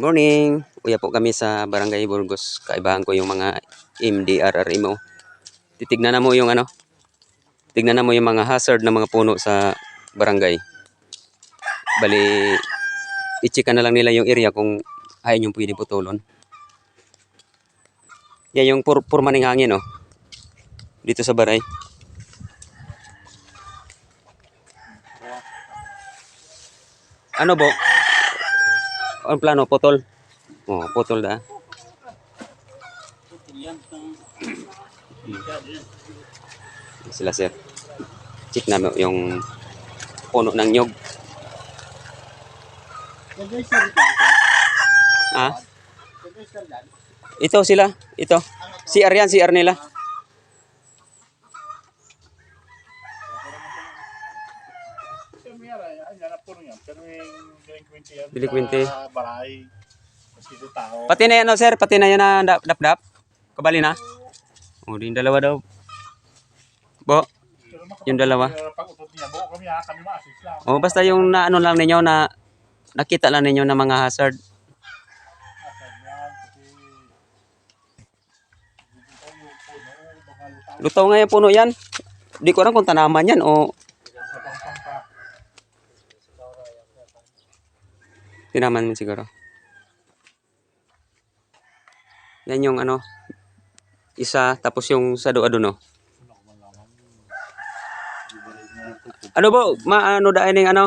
Morning! Uya po kami sa Barangay Burgos. Kaibahan ko yung mga MDRRMO. Titignan na mo yung ano. Tignan na mo yung mga hazard na mga puno sa barangay. Bali, i-checka na lang nila yung area kung ayaw nyo pwede putulon. Yan yung pur purma ng hangin, oh. Dito sa baray. Ano bo? Ang plano, putol. Oh, putol da. Sila sir. Check namin yung puno ng nyog. Ah? Ito sila. Ito. CR yan, CR nila. Delinquente. Baray. Kasi ito tao. Pati na yan, no, sir. Pati na yan na dap- dap-dap. Kabali na. O, din dalawa daw. Bo. Pero makapag- Yung dalawa. pero Pag utot niya, buo kami ha, kami ma-assist lang. O, basta yung na ano lang ninyo na nakita lang ninyo na mga hazard. Asad yan, kasi dito yung puno, Lutaw nga yung puno yan. Di ko alam kung tanaman yan o sa pangpang pa. Tinaman mo siguro. Yan yung ano, isa, tapos yung sa doon, no? Ano ba, maano daan yung ano,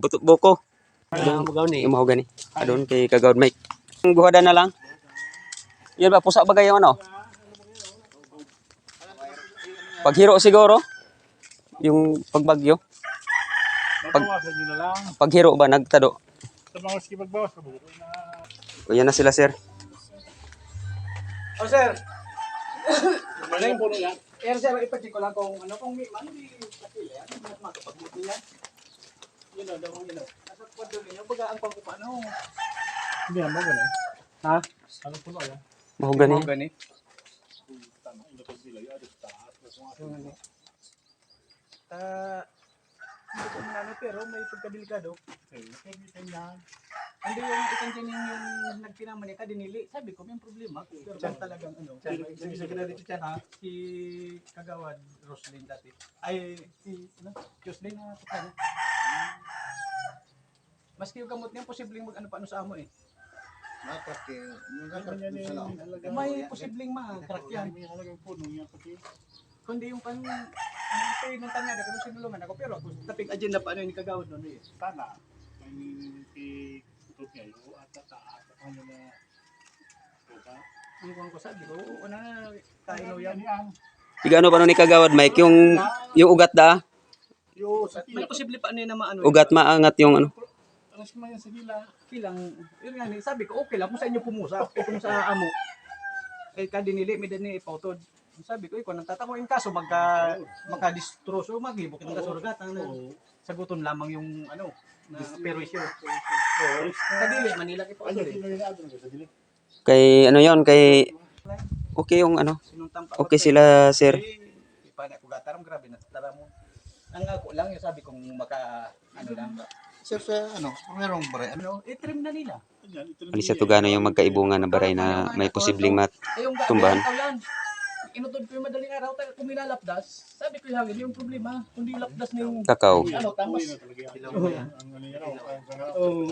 buto, buko. Yung mahogany. Yung mahogany. Adon kay Kagawad Mike. Yung buhada na lang. Yan ba, pusa bagay yung ano? Paghiro siguro. Yung pagbagyo. Lang. Paghiro ba, nagtado. Sa mga ski magbawas, kabuko na. O yan na sila, sir. Oh, sir. Ano yung puno yan? Ayan, sir, ipacheck ko lang kung ano, kung may man, di kapila yan, mas makapagbuti yan. Yun o, daw, yun o. Nasa kwadro ninyo, baga ang pangkupa, ano? Hindi yan, mga ganun. Ha? Ano puno yan? Mahogany. gani. Tama, inutog nila yun. Adis taas. Ta, hindi ko ano, pero may pagkadelikado. Okay, niya. Hindi yung isang tiyan yung nagpinaman niya, dinili. Sabi ko, may problema. Pero kung talagang ano, Sige, sige na dito dyan si Kagawad Roslyn dati. Ay, si, ano, Jocelyn na kapatid. Maski yung gamot niya, posibleng mag ano pa ano sa amo eh. May posibleng makakrak yan. May halagang puno yan. Pati Kundi yung pan, ng tanya, kung sinulungan ako, pero ako taping agenda pa ano yung kagawad nun eh. tana. Yung ikutog niya yun. At taas. At ano na. Diba? Yung kung ko sabi ko, oo na, tayo yan. yan. Iga ano pa nun ni Kagawad Mike, yung, yung ugat da, Yo, sa May posible pa ano yun na maano. ugat maangat yung ano. Alas mo yan sa tila. Kilang, yun nga, ni, sabi ko, okay lang kung sa inyo pumusa, o kung sa amo. Eh, kadinili, may dani ipotod. Sabi ko, ikaw nang tatakoin kaso magka, makadistroso, maghibok ng kasuragatan. Na, saguton lamang yung, ano, na perwisyo. Kadili, Manila Ano ipotod eh. sino yung natin sa tila? Kay ano yon kay okay yung ano, okay sila sir. Ipa na ko gataram, grabe na tara mo. Ang ako lang yung sabi kong maka, ano lang, Sir, sa ano, merong bare, ano, ano, i-trim na nila. Yan, ito na Alis sa tugano yung magkaibungan na baray na may posibleng mat. Inutod ko yung madaling araw, tayo kung nilalapdas, sabi ko yung hangin, yung problema, kundi lapdas na yung, Kakao. ano, tamas. Na oh,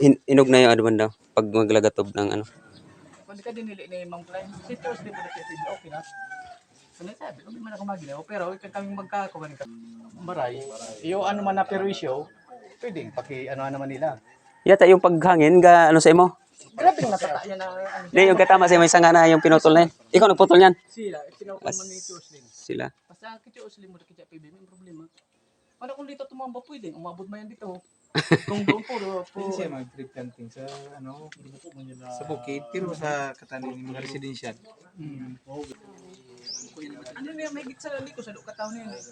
Hin- inog na yung ano banda pag maglagatob ng ano. Kundi ka dinili ni Ma'am Klein, si Thursday mo na siya, sabi, okay na. Ano sabi, kami man ako maginaw, pero ikaw kaming magkakawan ka. Maray, yung ano man na perwisyo, pwedeng paki ano naman nila. Yata yung paghangin ga ano sa imo. Grabe yung natatayan na ano Di yung katama sa may sanga na yung pinutol na yun. Ikaw nagputol yan. sila, sinaukan man ni Thursday. Sila. Basta kita usli mo kita PB, may problema. Para kung dito tumamba pwede, umabot man yan dito. Kung doon puro, Pwede siya puro. mag-trip camping sa, ano, na- sa bukid, pero sa katanin mga residential. Hmm. Ano niya, may git sa liko sa dukataw niya. eh.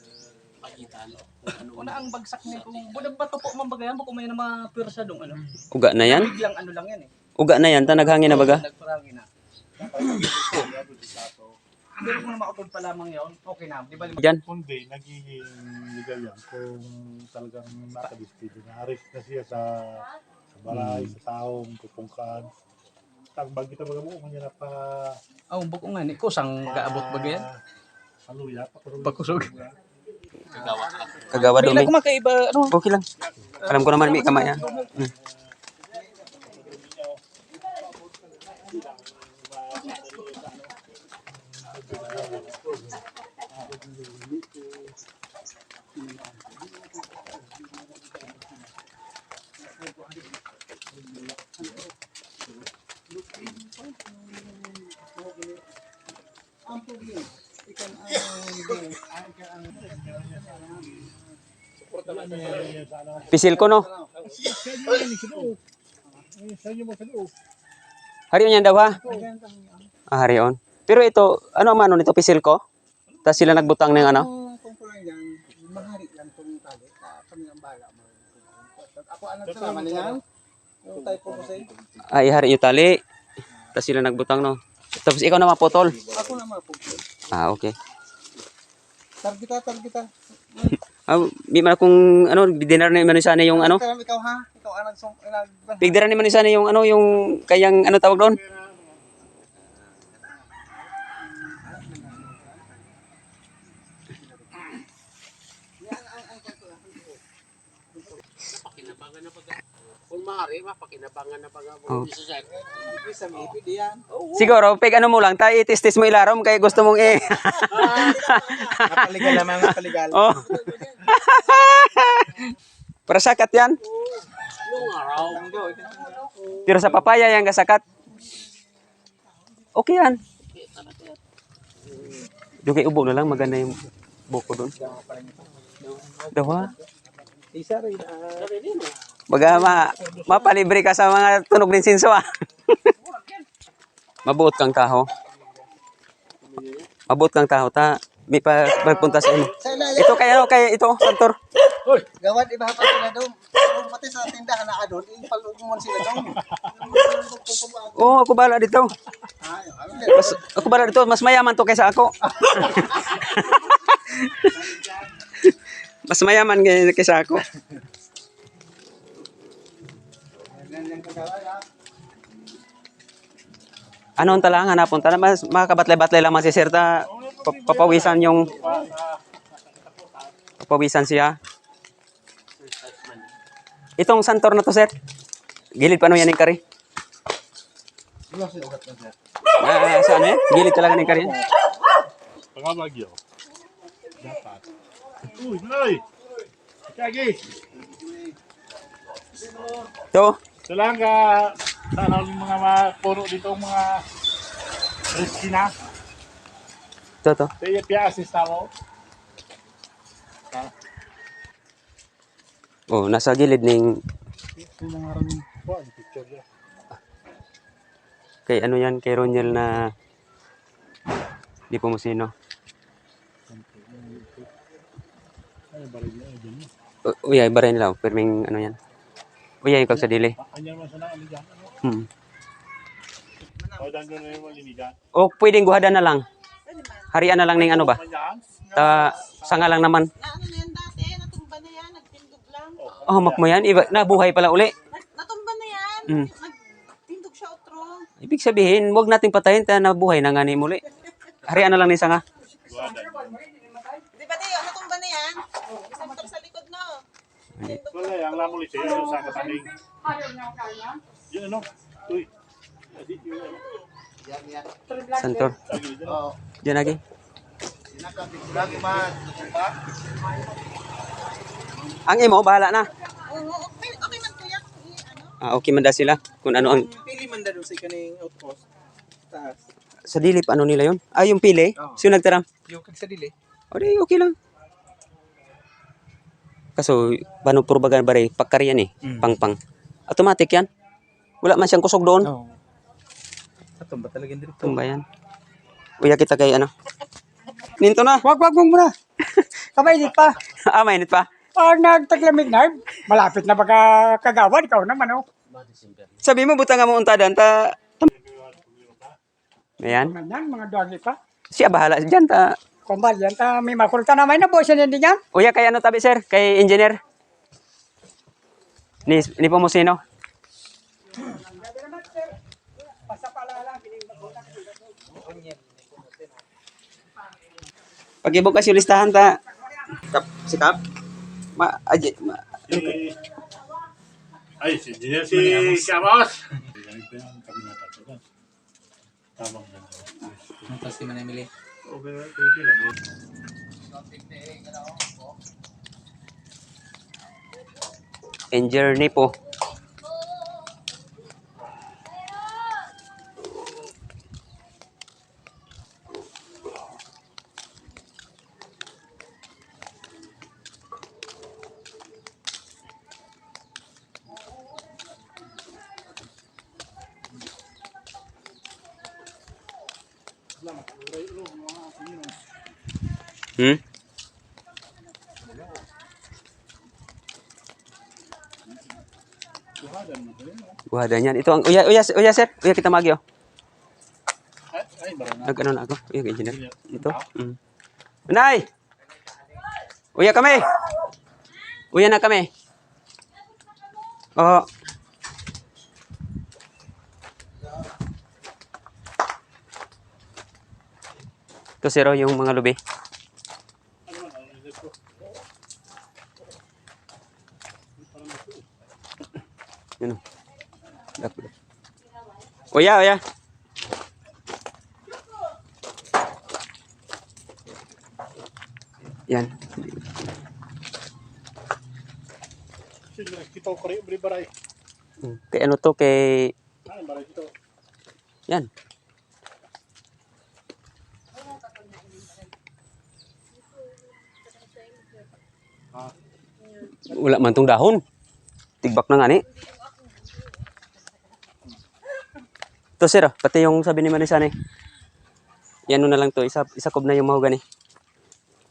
Una ang bagsak niya kung budang bato po man bagayan ko may na mga pwersa dong ano. Uga na yan. Biglang ano lang yan eh. Uga na yan. Ta naghangin na baga. Nagparangin na. Pero kung makapag pa lamang yun, okay na. Di ba lima? Diyan. Kundi, nagiging legal yan kung talagang nakadispute na. Arrest na siya sa, sa balay sa taong kupungkan. Tagbag kita mga mo kanya na pa oh, buko nga ni kusang gaabot ba yan? Haluya, pakurog. Pakusog. Kagawa Pila dumi. ko makaiba ano? Okay lang. Alam ko naman may kamay yan. Hmm. Pisil ko no. Harion yan daw ha? Ah, harion. Pero ito, ano ang ano nito, pisil ko? Tapos sila nagbutang ng ano? Kung kulang yan, mahari lang itong tali. Ah, Kami ang bala mo. Ako anak sa naman yan. Yung type po kasi. Ay, hari yung tali. Tapos sila nagbutang no. Tapos ikaw na maputol. Ako naman po. Ah, okay. Targeta, targeta. Ah, di man akong ano, dinar na man sana yung ano. Ikaw, ikaw ha? Ikaw ang nagsong... nag- Pigdiran naman sana yung ano, yung kayang ano tawag doon? Maaari, mapakinabangan na pag Oh. Ibig sa pwede yan. Siguro, pig ano mo lang, tayo itis-tis mo ilarom kaya gusto mong eh. Napaligal naman, napaligal. oh. Para sakat yan. Pero sa papaya yan kasakat. Okay yan. Yung kay ubo na lang, maganda yung buko doon. Dawa. Isa rin. Baga ma, mapalibre ka sa mga tunog ng sinso ah. Mabuot kang taho. Mabuot kang taho ta. May pa pagpunta sa imo. Ito kay ano kay ito, Santor. Gawad, iba pa sila doon. Kung pati sa tindahan na doon, ipalog mo sila doon. Oh, ako bala dito. Mas, ako bala dito, mas mayaman to kaysa ako. mas mayaman kay- kaysa ako. Ano ang talang hanapon? Tala, mas makakabatlay-batlay lamang si Sir ta pa- papawisan yung papawisan siya. Itong santor na to, Sir. Gilid pa ano yan yung kari? Ah, sa ano yan? Gilid talaga ng kari? Pangabagyo. Dapat. Uy, Noy! Kagi! Ito. Ito lang sana yung mga puro dito mga risky na. Ito, ito. Kaya pia-assist mo. Oh, nasa gilid ng kay ano yan, kay Roniel na di po mo sino. Uy, ay baray nila. Perming ano yan. Uy, ay kag sa dili. Kanya naman sana aligan. Hmm. O, pwedeng guhada na lang. Harian na lang ng ano ba? Ta sanga lang naman. Na na yan dati, natumba na yan, nagtindog lang. Oh, mak mo yan. Iba, nabuhay pala uli. Nat- Natumba na yan, Mm. nagtindog siya otro. Ibig sabihin, wag nating patayin ta nabuhay na nga ni muli. Harian na lang ni sanga. Di ba tayo, natumba na yan? Sa likod no. Wala, ang lamulit siya sa kataning. Yun ano? Uy. Yun ano? Santor. Oo. Diyan lagi. Lagi man. Ang imo, bahala na. Okay, okay man kuya ano. Ah, okay man da sila. Kung ano ang Pili man doon sa kaning outpost. Taas. sa dilip ano nila yon? Ah, yung pili. Oo. Sino nagtaram? Yung kag sa dili. O di, okay lang. Kaso, bano purbagan bare, pagkaryan eh, Mm. pang-pang. Automatic yan. Wala man siyang kusog doon. Oo. Ato ba talaga dito? Tumba yan. Uya kita kay ano. Ninto na. Wag wag mo muna. Kabainit pa. ah, mainit pa. Pag nagtaglamig na, malapit na baka kagawad ikaw naman oh. Sabi mo, buta nga mo untadan, ta... Ayan. Ganyan, mga doggy pa. Siya bahala dyan, ta... Kumbal yan, ta may makulta na boss yan hindi yan. Uya, kay ano tabi, sir? Kay engineer? Ni, ni po kasi yung listahan ta. Kap, si Kap. Ma, aje, ma, Si... Ay, si Engineer si doon. Tamang ganito. Nung si Manay Mili. Okay, okay lang. and journey po. Hmm? Buhadan yan. Ito ang, uya, uya, uya sir. Uya kita ay, barang Nag ano na ako. Uya, engineer. Ito. Mm. Nay! Uya kami! Uya na kami. Oo. Ito sir, oh, yung mga lubi. Yun o. Dapat. Uya, uya. Yan. Kita ko rin, beri baray. Kay ano to, kay... Yan. Wala man tong dahon. Tigbak na nga ni. To sir, ah, pati yung sabi ni Marisan eh. Yan na lang to, isa, isa kob na yung mahogani.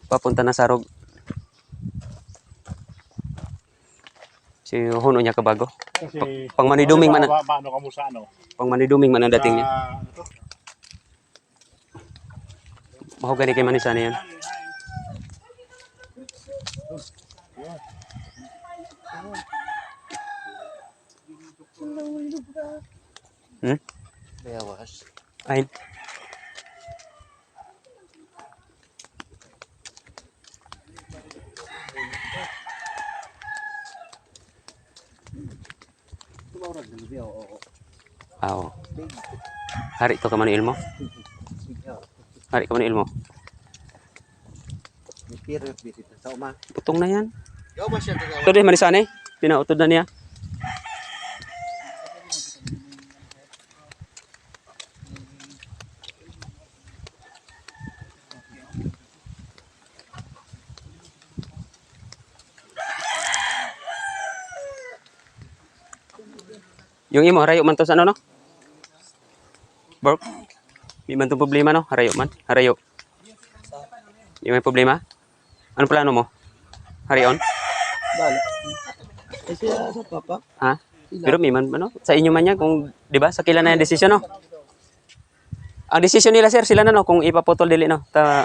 Papunta na sa rog. Si Huno niya kabago. Kasi... Pang maniduming man, Ma- ma- Maano ka mo sa ano? pang maniduming man ang dating niya. Ano? Mahogani kay Marisan yan. Hmm? Bayawas. Ay. Ah, Oo. Hari to ka man ilmo. Hari ka man ilmo. Dito sa uma. Putong na yan. Ito din Marisane. Pinautod na niya. Yung imo, harayo man to sa ano, no? Bork? Di man to problema, no? Harayo man. Harayo. Di may problema? Ano plano mo? Harayon? Bala. Eh siya sa papa. Ha? Pero may man, ano? Sa inyo man yan, kung, di ba? Sa kila na yung desisyon, no? Ang desisyon nila, sir, sila na, no? Kung ipaputol dili, no? Ta,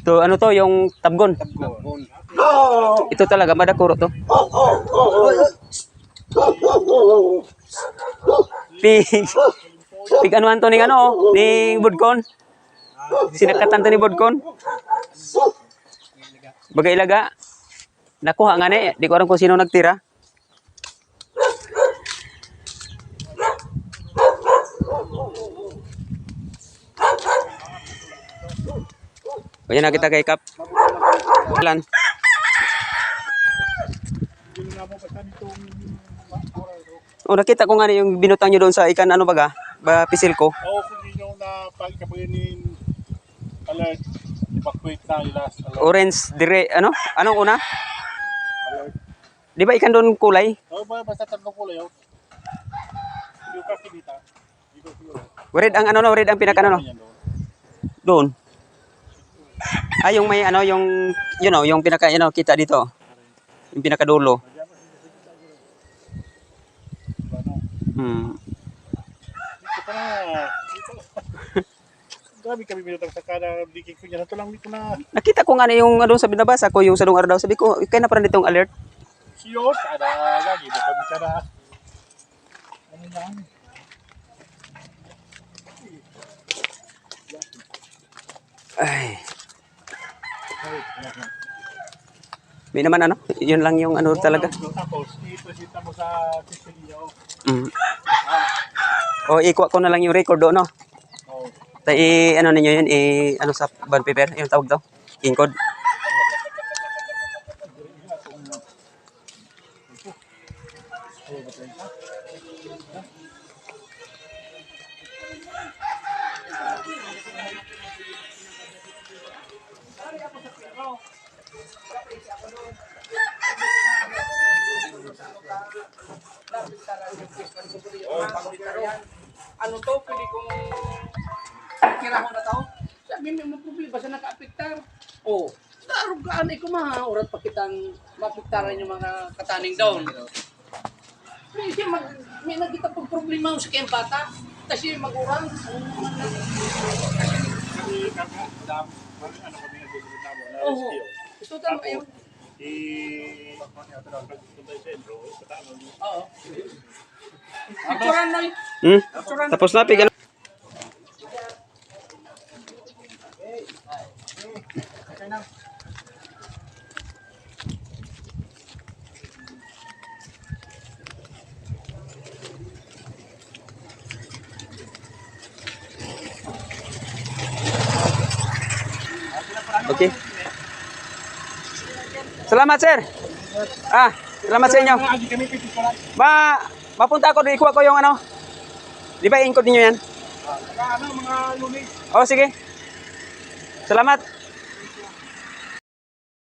to, ano to, yung tabgon. Ito talaga, madakuro to. Pig, pig anuan to ning ano, ning budkon. Sinakatan to ni budkon. Bagay ilaga. Nakuha nga ni, di ko alam kung sino nagtira. Yan na kita kay Kap. Lan. O nakita ko nga yung binutang nyo doon sa ikan ano baga, ba pisil ko. Oo, kung hindi nyo na pagkapaganin alert, evacuate na yung last alert. Orange dire ano? Anong una? alert. Di ba ikan doon kulay? Oo, ba, basta tatlong kulay yun. Yung siguro. Red ang ano no, red ang pinaka ano no? Doon. Ah, yung may ano, yung, you know, yung pinaka, you know, kita dito. Yung pinakadulo. Hmm. Dito ka na. Dito. Grabe kami minutang sa kada dikik ko niya. Ito lang ko na Nakita ko nga na yung ano sabi nabasa ko yung sa araw daw. Sabi ko, kaya na parang ditong alert. siyo. Kada lagi. Ito kami kada. Ano lang. Ay. May naman ano, yun lang yung ano talaga. Tapos, ipresita mo sa Cecilio. Mm. O ikuha ko na lang yung record doon, no? Oh. Ta i ano ninyo yun, i ano sa bond paper, yung tawag daw, encode. Ano to, pwede kong kira ko na tao. Sabi mo, may problema sa naka-apektar. Oh, narugaan ay kumaha. Orat pa kitang mapektaran yung mga kataning down. Kasi mag, may nagkita pag problema sa kayang bata. Mag-urang. Ano na mo na Oo. Gusto tama kayo. I, pagpunta sa sentro, patama mo. Oo. Picturean mo yun. Hmm? Tapos na, pig, ano? Okay. Salamat, sir. Ah, salamat sa inyo. Ma, mapunta ako, ikuha ko yung ano. Di ba encode ninyo yan? Ano, mga lunes. Oh, sige. Salamat.